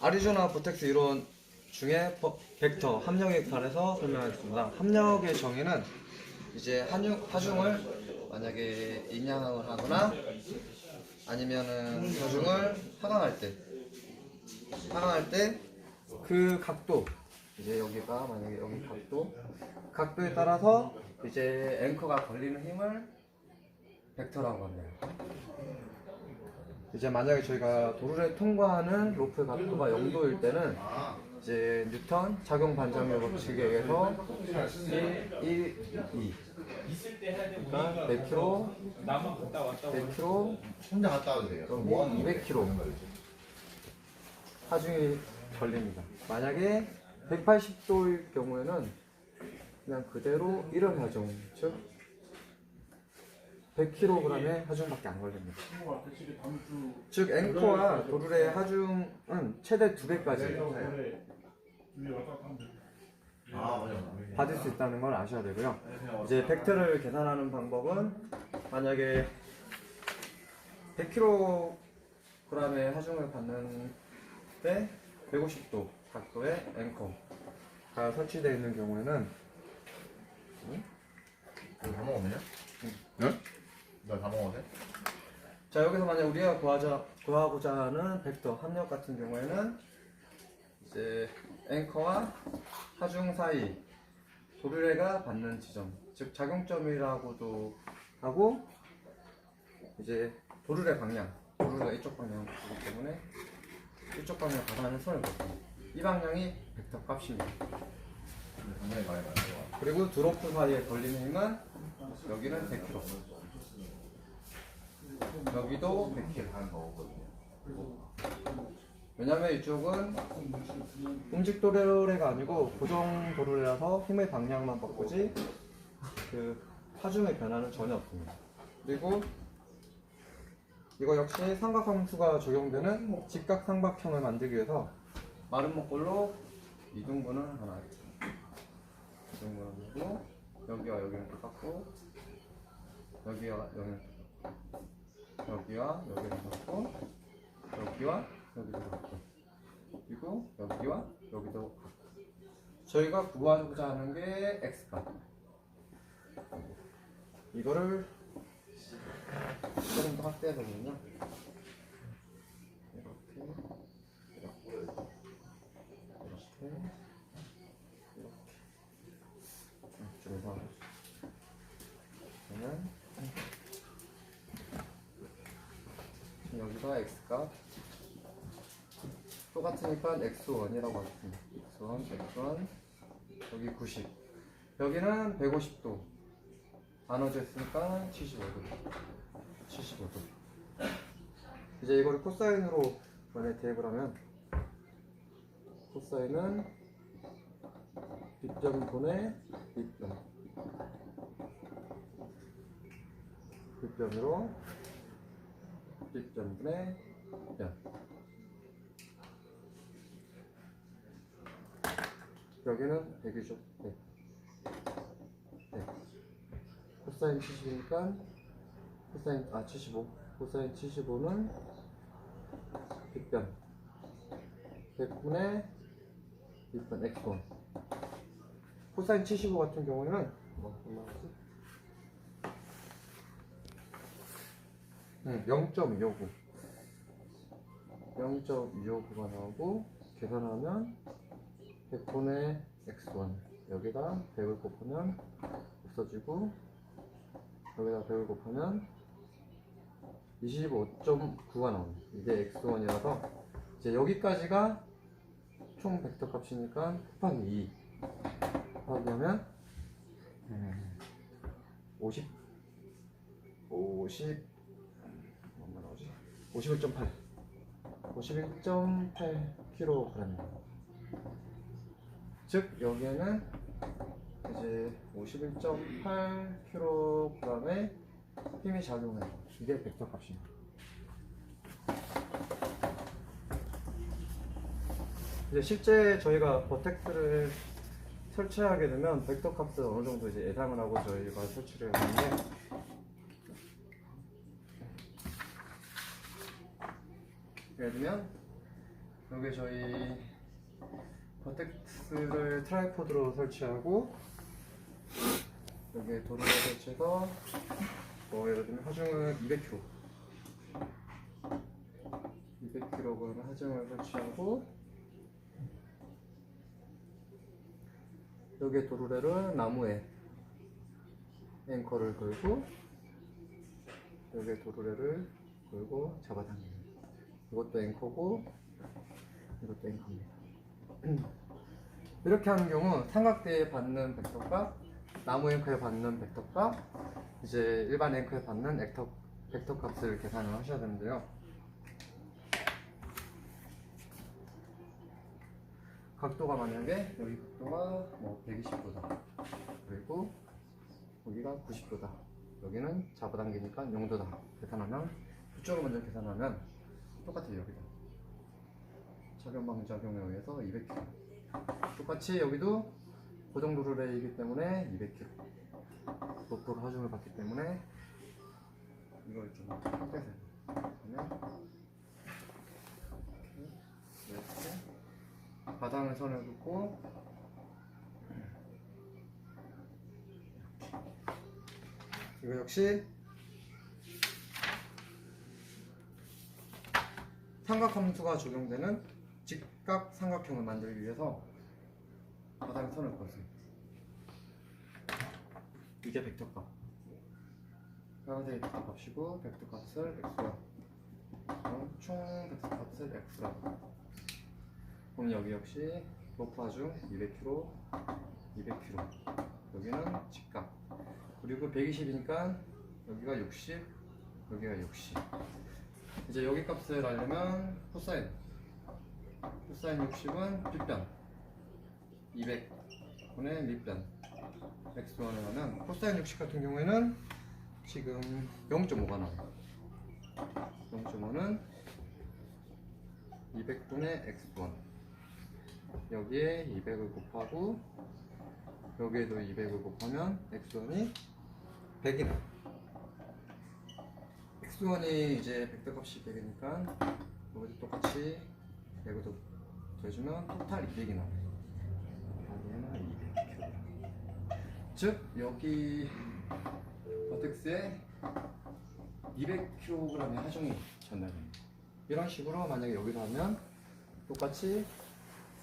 아리조나 보텍스 이론 중에 버- 벡터 함력에 관해서 설명하겠습니다. 함력의 정의는 이제 한중, 하중을 만약에 인양을 하거나 아니면은 하중을 하강할 때 하강할 때 그 각도 이제 여기가 만약에 여기 각도 각도에 따라서 이제 앵커가 걸리는 힘을 벡터라고 합니다. 이제 만약에 저희가 도로를 통과하는 로프 각도가 0도일 때는 이제 뉴턴 작용 반작용 법칙에 의해서 1, 1, 2 그러니까 100km, 나만 갔다 왔다 100km, 혼자 갔다. 뭐 하는 거예요? 200km 하중이 걸립니다. 만약에 180도일 경우에는 그냥 그대로 1월 하중, 즉 100kg의 하중밖에 안 걸립니다. 즉 앵커와 도르의 하중은 최대 두 배까지 아, 맞아. 받을 수 있다는 걸 아셔야 되고요. 이제 벡터를 계산하는 방법은 만약에 100kg의 하중을 받는 때 150도 각도의 앵커가 설치되어 있는 경우에는 이거 다 돼요? 네? 나다 먹어도 돼? 자 여기서 만약 우리가 구하자, 구하고자 하는 벡터 합력 같은 경우에는 이제 앵커와 하중 사이 도르래가 받는 지점 즉 작용점이라고도 하고 이제 도르래 방향 도르래가 이쪽 방향이기 때문에 이쪽 방향 가다는 손을 거고 이 방향이 벡터 값입니다 당연히 가야 가요. 그리고 두 로프 사이에 걸리는 힘은 여기는 100kg 여기도 100kg 하는 거거든요. 왜냐면 이쪽은 움직 도르래가 아니고 고정 도르래라서 힘의 방향만 바꾸지 그 하중의 변화는 전혀 없습니다. 그리고 이거 역시 삼각함수가 적용되는 직각삼각형을 만들기 위해서 마른 목골로 이등분을 하나 했습니다. 이등분을 하고 여기와 여기는 똑같고 여기와 여기는 똑같고 여기와 여기는 똑같고 여기와 여기도 같고 그리고 여기와 여기도 같고. 저희가 구하고자 하는 게 x값. 이거를 조금 더 확대해서 보면요. 이렇게 이렇게 이렇게 이렇게. 줄여서 그러면 여기가 x값 똑같으니까 x1이라고 하겠습니다. x1, x1 여기 90 여기는 150도. 나눠져 있으니까 75도. 75도. 이제 이거를 코사인으로 만약에 대입을 하면 코사인은 빗점 분의 빗점. 빗점으로 빗점 분의 빗점 여기는 100이죠. 네. 네. 코사인 70이니까 코사인 아 75. 코사인 75는 100변. 100분의 6번 x1. 코사인 75 같은 경우에는 뭐 얼마지? 응, 0.259. 0.259가 나오고 계산하면 100분의 x1 여기다 100을 곱하면 없어지고 여기다 100을 곱하면 25.9가 나옵니다 이게 x1이라서 이제 여기까지가 총 벡터 값이니까 곱하기 2 곱하기 하면 음, 50 50 얼마 나오지? 51.8 51.8kg입니다 즉 여기에는 이제 51.8kg의 힘이 작용해요. 이게 벡터 값입니다. 이제 실제 저희가 버텍스를 설치하게 되면 벡터 값을 어느 정도 이제 예상을 하고 저희가 설치를 했는데 예를 들면 여기 저희 버텍스를 트라이포드로 설치하고 여기에 도로를 설치해서 뭐 예를 들면 하중은 200kg 200kg 하중을 설치하고 여기에 도르래를 나무에 앵커를 걸고 여기에 도르래를 걸고 잡아당기는 이것도 앵커고 이것도 앵커입니다 이렇게 하는 경우 삼각대에 받는 벡터값 나무 앵커에 받는 벡터값 이제 일반 앵커에 받는 벡터, 벡터 값을 계산을 하셔야 되는데요. 각도가 만약에 여기 각도가 뭐 120도다 그리고 여기가 90도다 여기는 잡아당기니까 0도다. 계산하면 이쪽을 먼저 계산하면 똑같아요 여기도 작용방 작용에 의해서 200kg 똑같이 여기도 고정 도르래이기 때문에 200kg 로프로 하중을 받기 때문에 이걸 좀 빼세요 그러면 이렇게 바닥을 선을 긋고 이거 역시 삼각함수가 적용되는 직각 삼각형을 만들기 위해서 바닥에 선을 그었어요. 이게 벡터값. 빨간색이 벡터값이고 벡터값을 x로 그럼 총 벡터값을 x라고. 그럼 여기 역시 로프 하중 200kg, 200kg. 여기는 직각. 그리고 120이니까 여기가 60, 여기가 60. 이제 여기 값을 알려면 코사인. 코사인 60은 빗변. 200분의 밑변. x1을 하면 코사인 60 같은 경우에는 지금 0.5가 나와요. 0.5는 200분의 x1. 여기에 200을 곱하고 여기에도 200을 곱하면 x1이 100이 나요. x1이 이제 벡터 값이 100이니까 여기도 똑같이 100을 더해주면 토탈 200이 나와요. 여기에는 200kg. 즉 여기 버텍스에 200kg의 하중이 전달됩니다. 이런 식으로 만약에 여기서 하면 똑같이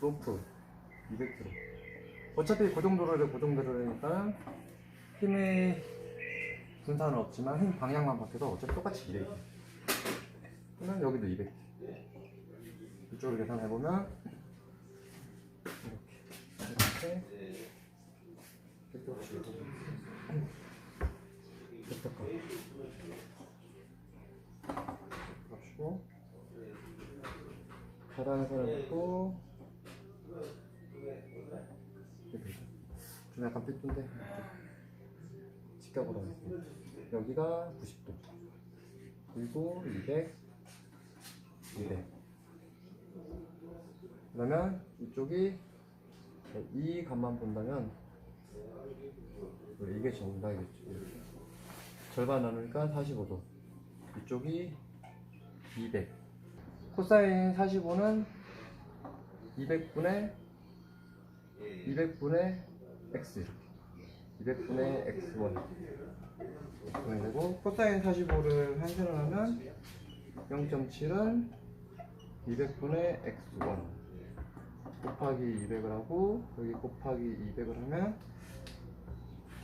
로프 200kg. 어차피 고정도로를 고정도로니까 힘의 분산은 없지만 힘 방향만 바뀌어서 어차피 똑같이 200. 그러면 여기도 200. 이쪽으로 계산해 보면 이렇게 이렇게 벡터값이 벡터값 값이고 바닥에 선을 긋고 이렇게 좀 약간 삐뚤인데 직각으로 하겠습니다 여기가 90도. 그리고 200 200 그러면 이쪽이 이 값만 본다면 이게 정답이겠죠. 절반 나누니까 45도 이쪽이 200 코사인 45는 200분의 200분의 x 이렇게 200분의 x1 이렇게 되고 코사인 45를 한세로 하면 0.7은 200분의 x1 곱하기 200을 하고 여기 곱하기 200을 하면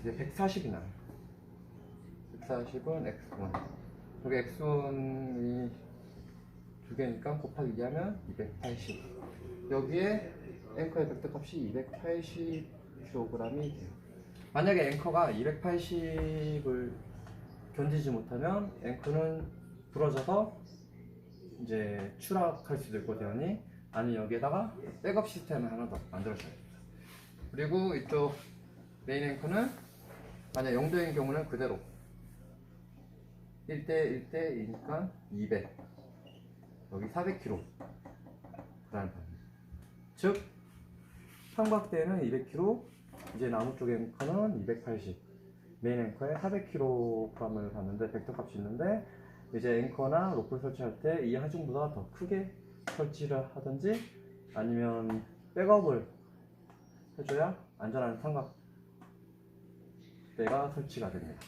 이제 140이 나요. 140은 x1 여기 x1이 두 개니까 곱하기 2 하면 280 여기에 앵커의 벡터 값이 280kg이 돼요. 만약에 앵커가 280을 견디지 못하면 앵커는 부러져서 이제 추락할 수도 있고 되니 아니 여기에다가 백업 시스템을 하나 더 만들어줘야 됩니다. 그리고 이쪽 메인 앵커는 만약 0도인 경우는 그대로 1대 1대 2니까 200 여기 400kg 라는 겁니다. 즉 삼각대에는 200kg 이제 나무 쪽 앵커는 280 메인 앵커에 400kg을 받는데 벡터 값이 있는데 이제 앵커나 로프를 설치할 때 이 하중보다 더 크게 설치를 하든지 아니면 백업을 해줘야 안전한 삼각대가 설치가 됩니다.